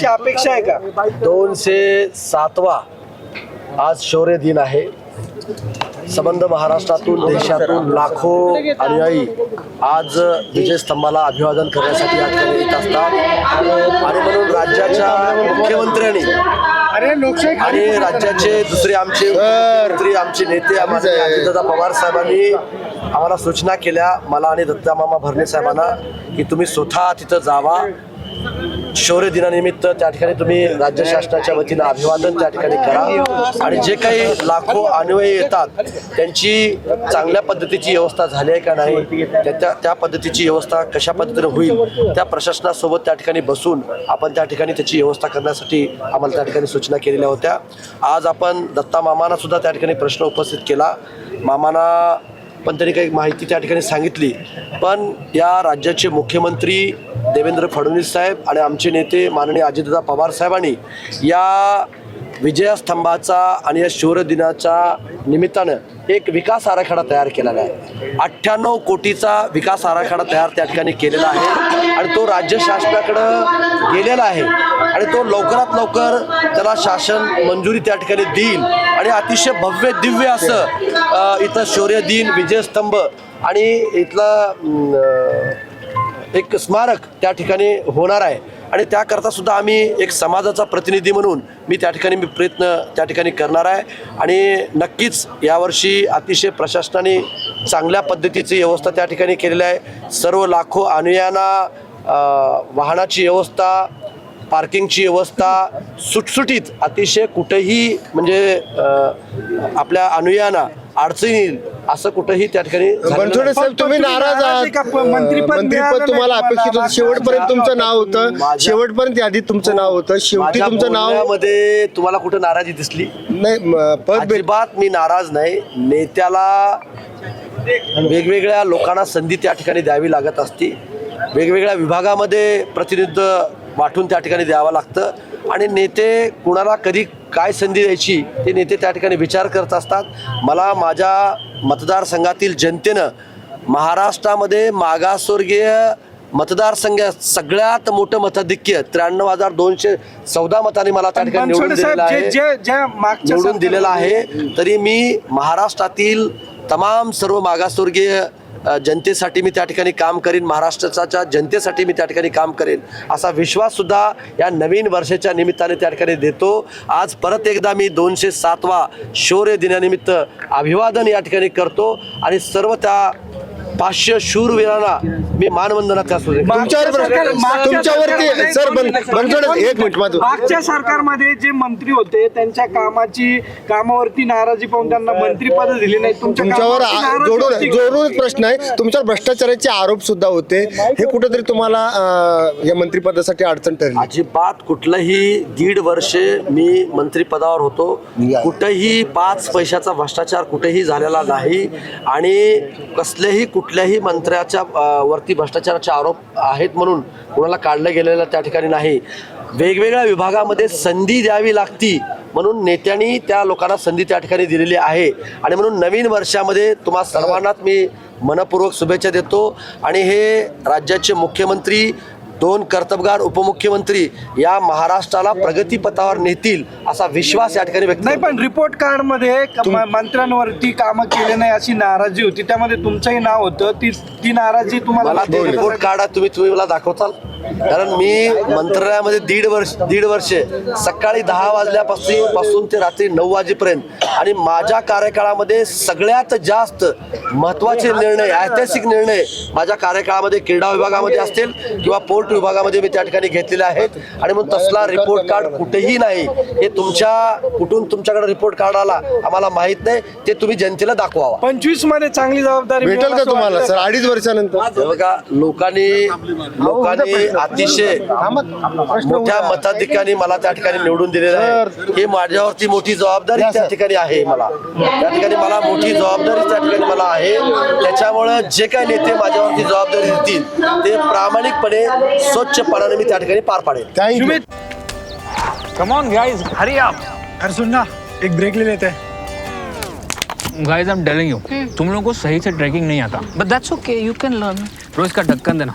अशी अपेक्षा आहे का? दोनशे सातवा आज शौर्य दिन आहे. संबंध महाराष्ट्रातून देशातून लाखो अनुयायी आज विजयस्तंभाला अभिवादन करण्यासाठी येत असतात. आणि म्हणून राज्याच्या मुख्यमंत्र्यांनी अरे लोकशाही आणि राज्याचे दुसरे आमचे मंत्री आमचे नेते आम्हाला अजितदादा पवार साहेबांनी आम्हाला सूचना केल्या मला आणि दत्तामामा भरणे साहेबांना की तुम्ही स्वतः तिथं जावा. शौर्य दिनानिमित्त त्या ठिकाणी तुम्ही राज्य शासनाच्या वतीनं अभिवादन त्या ठिकाणी करा. आणि जे काही लाखो अनुयायी येतात त्यांची चांगल्या पद्धतीची व्यवस्था झाली आहे का नाही त्या त्या- त्या पद्धतीची व्यवस्था कशा पद्धतीने होईल त्या प्रशासनासोबत त्या ठिकाणी बसून आपण त्या ठिकाणी त्याची व्यवस्था करण्यासाठी आम्हाला त्या ठिकाणी सूचना केलेल्या होत्या. आज आपण दत्ता मामाना सुद्धा त्या ठिकाणी प्रश्न उपस्थित केला. मामाना पण त्यांनी काही माहिती त्या ठिकाणी सांगितली. पण या राज्याचे मुख्यमंत्री देवेंद्र फडणवीस साहेब आणि आमचे नेते माननीय अजितदादा पवार साहेबांनी या विजयस्तंभाचा आणि या शौर्य दिनाच्या निमित्तानं एक विकास आराखडा तयार केलेला आहे. अठ्ठ्याण्णव कोटीचा विकास आराखडा तयार त्या ठिकाणी केलेला आहे आणि तो राज्य शासनाकडं गेलेला आहे आणि तो लवकरात लवकर त्याला शासन मंजुरी त्या ठिकाणी देईल. आणि अतिशय भव्य दिव्य असं इथं शौर्य दिन विजयस्तंभ आणि इथलं एक स्मारक त्या ठिकाणी होणार आहे. आणि त्याकरता सुद्धा आम्ही एक समाजाचा प्रतिनिधी म्हणून मी त्या ठिकाणी मी प्रयत्न त्या ठिकाणी करणार आहे. आणि नक्कीच यावर्षी अतिशय प्रशासनाने चांगल्या पद्धतीची व्यवस्था त्या ठिकाणी केलेली आहे. सर्व लाखो अनुयाना वाहनाची व्यवस्था पार्किंगची व्यवस्था सुटसुटीत अतिशय कुठेही म्हणजे आपल्या अनुयायांना अडचणी असं कुठंही त्या ठिकाणी बनसोडे. साहेब तुम्ही नाराज नाराज आहे आहात मंत्रिपद तुम्हाला. अपेक्षित होतं. शेवटपर्यंत तुमचं नाव होतं. शेवटपर्यंत यादीत तुमचं नाव होतं. शेवटी तुमचं नाव बोलण्यामध्ये तुम्हाला कुठं नाराजी दिसली? नाही पद अजिबात मी नाराज नाही. नेत्याला वेगवेगळ्या लोकांना संधी त्या ठिकाणी द्यावी लागत असती. वेगवेगळ्या विभागामध्ये प्रतिनिधित्व वाटून त्या ठिकाणी द्यावं लागतं. आणि नेते कुणाला कधी काय संधी द्यायची ते नेते त्या ठिकाणी विचार करत असतात. मला माझ्या मतदारसंघातील जनतेनं महाराष्ट्रामध्ये मागासवर्गीय मतदारसंघ सगळ्यात मोठं मताधिक्य त्र्याण्णव हजार दोनशे चौदा मतांनी मला त्या ठिकाणी निवडून दिलेलं आहे. निवडून दिलेला आहे. तरी मी महाराष्ट्रातील तमाम सर्व मागासवर्गीय जनतेसाठी मी त्या ठिकाणी काम करीन महाराष्ट्राच्या जनतेसाठी मी त्या ठिकाणी काम करेन असा विश्वाससुद्धा या नवीन वर्षाच्या निमित्ताने त्या ठिकाणी देतो. आज परत एकदा मी दोनशे सातवा शौर्य दिनानिमित्त अभिवादन या ठिकाणी करतो आणि सर्व त्या पाचशे शूरवीरांना मी मानवंदना त्या तुमच्यावरती सरकारमध्ये सर एक मिनिट मागच्या सरकारमध्ये जे मंत्री होते त्यांच्या कामाची कामावरती नाराजी पाहून त्यांना मंत्रीपद दिली नाही तुमच्या तुमच्यावर जोडून? जोडूनच प्रश्न आहे. तुमच्यावर भ्रष्टाचाराचे आरोप सुद्धा होते. हे कुठेतरी तुम्हाला या मंत्रिपदासाठी अडचण ठरली. अजिबात कुठलंही दीड वर्षे मी मंत्रिपदावर होतो. कुठेही पाच पैशाचा भ्रष्टाचार कुठेही झालेला नाही. आणि कसल्याही कुठल्याही मंत्र्याच्या वरती भ्रष्टाचाराचे आरोप आहेत म्हणून कोणाला काढलं गेलेलं त्या ठिकाणी नाही. वेगवेगळ्या विभागामध्ये संधी द्यावी लागती म्हणून नेत्यांनी त्या लोकांना संधी त्या ठिकाणी दिलेली आहे. आणि म्हणून नवीन वर्षामध्ये तुम्हा सर्वांनाच मी मनपूर्वक शुभेच्छा देतो. आणि हे राज्याचे मुख्यमंत्री दोन कर्तबगार उपमुख्यमंत्री या महाराष्ट्राला प्रगतीपथावर नेतील असा विश्वास या ठिकाणी व्यक्त नाही. पण रिपोर्ट कार्डमध्ये मंत्र्यांवरती कामं केले नाही अशी नाराजी होती. त्यामध्ये तुमचंही नाव होतं. ती ती नाराजी तुम्हाला रिपोर्ट कार्ड तुम्ही तुम्ही मला दाखवताल? कारण मी मंत्रालयामध्ये दीड वर्ष दीड वर्षे सकाळी दहा वाजल्यापासून पासून ते रात्री नऊ वाजेपर्यंत. आणि माझ्या कार्यकाळामध्ये सगळ्यात जास्त महत्त्वाचे निर्णय ऐतिहासिक निर्णय माझ्या कार्यकाळामध्ये क्रीडा विभागामध्ये असतील किंवा पोर्ट विभागामध्ये मी त्या ठिकाणी घेतलेले आहेत. आणि मग तसला रिपोर्ट कार्ड कुठेही नाही. हे तुमच्या कुठून तुमच्याकडे रिपोर्ट कार्ड आला आम्हाला माहीत नाही. ते तुम्ही जनतेला दाखवावा. पंचवीसमध्ये चांगली जबाबदारी भेटेल का तुम्हाला सर? अडीच वर्षानंतर. बघा लोकांनी लोकांनी अतिशय मोठ्या मताधिकाने मला त्या ठिकाणी निवडून दिलेलं आहे. हे माझ्यावरती मोठी जबाबदारी त्या ठिकाणी आहे मला. त्या ठिकाणी मला मोठी जबाबदारी त्या ठिकाणी मला आहे. त्याच्यामुळं जे काही नेते माझ्यावरती जबाबदारी देतील ते प्रामाणिकपणे स्वच्छपणाने मी त्या ठिकाणी पार पाडेल. कम ऑन गाइस हरी आप अरे सुन ना एक ब्रेक ले लेते. हैं guys I am telling you तुम लोगों को सही से ट्रैकिंग नहीं आता. But that's okay you can learn रोज का ढक्कन देना.